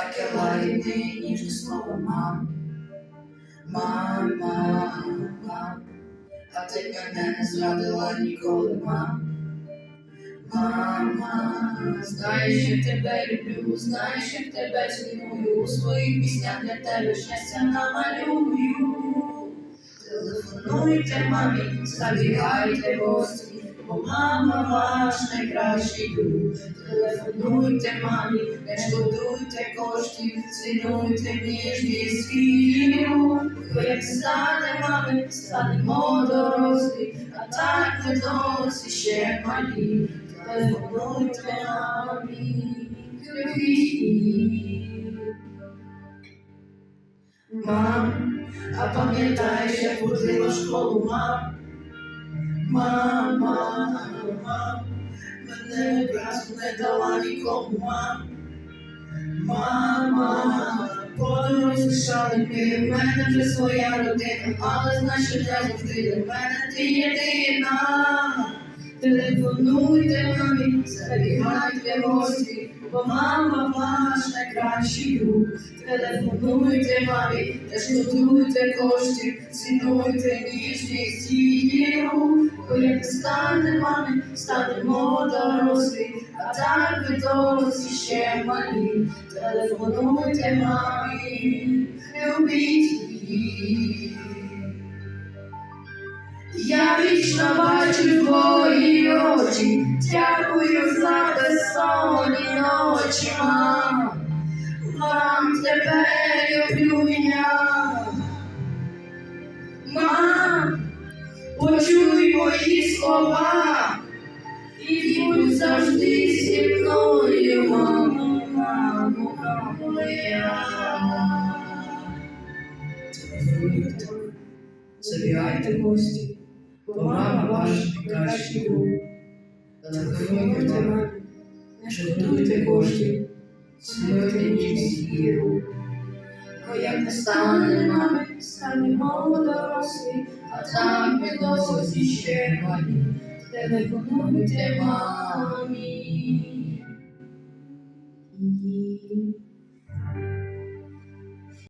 таке лагідне і ніжне слово мам. Мам, мам, мам, а ти мене не зрадила ніколи, мам. Мама, знаєш, я тебе люблю, знаєш, я тебе ціную, у своїх піснях для тебе щастя намалюю. Телефонуйте мамі, забігайте гості, бо мама ваш найкращий друг. Телефонуйте мамі, не шкодуйте коштів, цінуйте ніжність віру. Бо як стане мами, станемо дорослі, а так ми досі ще малі. Телефонуйте мамі. Мам, а пам'ятаєш, як ходила в школу, мам? мама, мам, мене образу не дала нікому, мам. Мама, подорож лишали ми, в мене вже своя родина, але значить, я завжди для мене ти єдина. Телефонуйте мамі, забігайте гості, бо мама ваш найкращий друг. Телефонуйте мамі, не шкодуйте коштів, цінуйте ніжність її рук. Бо як стане мамі, станемо дорослі, а так ви досі ще малі. Телефонуйте мамі, любіть її. Я вічно бачу твої очі, дякую за безсонні ночі, мам. Мам, тебе люблю я. Мам, почуй мої слова і будь завжди зі мною, мамо, мамо моя. Телефонуйте, забігайте гості, бо мама ваш найкращий друг. Телефонуйте мамі, не шкодуйте коштів, цінуйте ніжність рук. Бо як не стане мами, станемо дорослі, а там ми досі ще малі. Телефонуйте мамі. І